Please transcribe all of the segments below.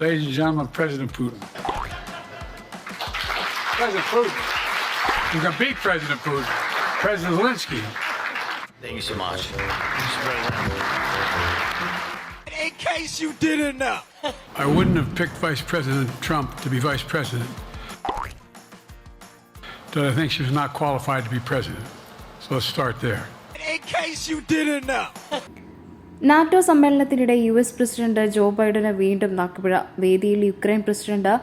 Ladies and gentlemen, President Putin. President Putin. You can beat President Putin. President Zelensky. Thank you so much. In case you didn't know. I wouldn't have picked Vice President Trump to be vice president. That I think she was not qualified to be president. So let's start there. In case you didn't know. NATO സമ്മേളനത്തിനിടെ U S president Joe ബൈഡന് വീണ്ടും നാക്കുപിഴ. വേദിയിൽ Ukraine president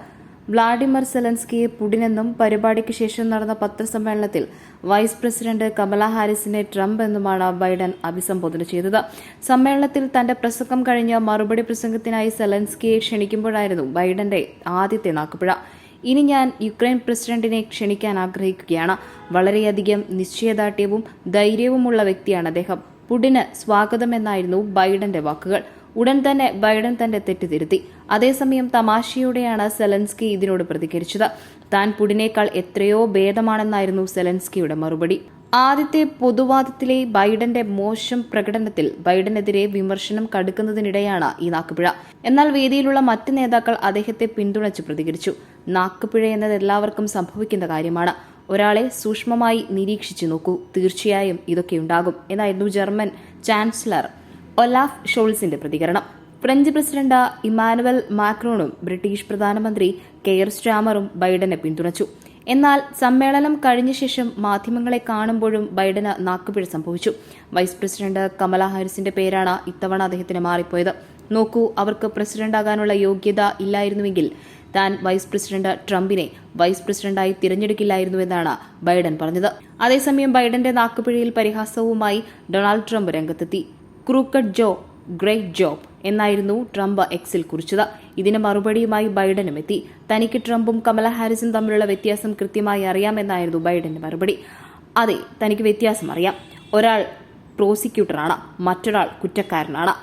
Vladimir സെലൻസ്കിയെ പുടിനെന്നും പരിപാടിക്ക് ശേഷം നടന്ന പത്രസമ്മേളനത്തിൽ വൈസ് പ്രസിഡന്റ് കമല ഹാരിസിനെ ട്രംപ് എന്നുമാണ് ബൈഡൻ അഭിസംബോധന ചെയ്തത്. സമ്മേളനത്തിൽ തന്റെ പ്രസംഗം കഴിഞ്ഞ മറുപടി പ്രസംഗത്തിനായി സെലൻസ്കിയെ ക്ഷണിക്കുമ്പോഴായിരുന്നു ബൈഡന്റെ ആദ്യത്തെ നാക്കുപിഴ. ഇനി ഞാൻ യുക്രൈൻ പ്രസിഡന്റിനെ ക്ഷണിക്കാൻ ആഗ്രഹിക്കുകയാണ്. വളരെയധികം നിശ്ചയദാർഢ്യവും ധൈര്യവുമുള്ള വ്യക്തിയാണ് അദ്ദേഹം. പുടിന് സ്വാഗതമെന്നായിരുന്നു ബൈഡന്റെ വാക്കുകൾ. ഉടൻ തന്നെ ബൈഡൻ തന്റെ തെറ്റ് തിരുത്തി. അതേസമയം തമാശയോടെയാണ് സെലൻസ്കി ഇതിനോട് പ്രതികരിച്ചത്. താൻ പുടിനേക്കാൾ എത്രയോ ഭേദമാണെന്നായിരുന്നു സെലൻസ്കിയുടെ മറുപടി. ആദ്യത്തെ പൊതുവാദത്തിലെ ബൈഡന്റെ മോശം പ്രകടനത്തിൽ ബൈഡനെതിരെ വിമർശനം കടുക്കുന്നതിനിടെയാണ് ഈ നാക്കുപിഴ. എന്നാൽ വേദിയിലുള്ള മറ്റ് നേതാക്കൾ അദ്ദേഹത്തെ പിന്തുണച്ച് പ്രതികരിച്ചു. നാക്കുപിഴ എന്നത് എല്ലാവർക്കും സംഭവിക്കുന്ന കാര്യമാണ്. ഒരാളെ സൂക്ഷ്മമായി നിരീക്ഷിച്ചു നോക്കൂ. തീർച്ചയായും ഇതൊക്കെ ഉണ്ടാകും എന്നായിരുന്നു ജർമ്മൻ ചാൻസലർ ഒലാഫ് ഷോൾസിന്റെ പ്രതികരണം. ഫ്രഞ്ച് പ്രസിഡന്റ് ഇമാനുവൽ മാക്രോണും ബ്രിട്ടീഷ് പ്രധാനമന്ത്രി കെയർ സ്റ്റാമറും ബൈഡനെ പിന്തുണച്ചു. എന്നാൽ സമ്മേളനം കഴിഞ്ഞ ശേഷം മാധ്യമങ്ങളെ കാണുമ്പോഴും ബൈഡന് നാക്കുപിഴ സംഭവിച്ചു. വൈസ് പ്രസിഡന്റ് കമല ഹാരിസിന്റെ പേരാണ് ഇത്തവണ അദ്ദേഹത്തിന് മാറിപ്പോയത്. നോക്കൂ അവർക്ക് പ്രസിഡന്റാകാനുള്ള യോഗ്യത ഇല്ലായിരുന്നുവെങ്കിൽ താൻ വൈസ് പ്രസിഡന്റ് ട്രംപിനെ വൈസ് പ്രസിഡന്റായി തിരഞ്ഞെടുക്കില്ലായിരുന്നുവെന്നാണ് ബൈഡൻ പറഞ്ഞത്. അതേസമയം ബൈഡന്റെ നാക്കുപിഴയിൽ പരിഹാസവുമായി ഡൊണാൾഡ് ട്രംപ് രംഗത്തെത്തി. ക്രൂക്കഡ് ജോ ഗ്രേറ്റ് ജോബ് എന്നായിരുന്നു ട്രംപ് എക്സിൽ കുറിച്ചത്. ഇതിന് മറുപടിയുമായി ബൈഡനും എത്തി. തനിക്ക് ട്രംപും കമല ഹാരിസും തമ്മിലുള്ള വ്യത്യാസം കൃത്യമായി അറിയാമെന്നായിരുന്നു ബൈഡന്റെ മറുപടി. അതെ തനിക്ക് വ്യത്യാസം അറിയാം. ഒരാൾ പ്രോസിക്യൂട്ടറാണ് മറ്റൊരാൾ കുറ്റക്കാരനാണ്.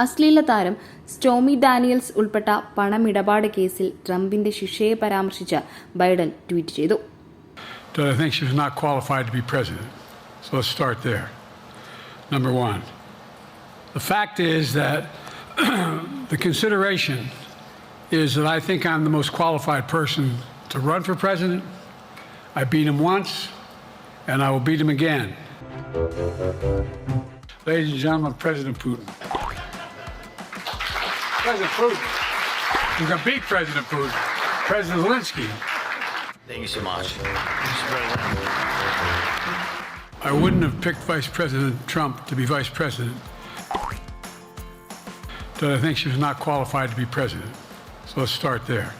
അശ്ലീല താരം സ്റ്റോമി ഡാനിയൽസ് ഉൾപ്പെട്ട പണമിടപാട് കേസിൽ ട്രംപിന്റെ ശിക്ഷയെ പരാമർശിച്ച് ബൈഡൻ ട്വീറ്റ് ചെയ്തു That I think she was not qualified to be president. So let's start there. Number one. The fact is that the consideration is that I think I'm the most qualified person to run for president. I beat him once, and I will beat him again. Ladies and gentlemen, President Putin. President Putin. You can beat President Putin. President Zelensky. Thank you so much. I wouldn't have picked Vice President Trump to be vice president. But I think she was not qualified to be president. So let's start there.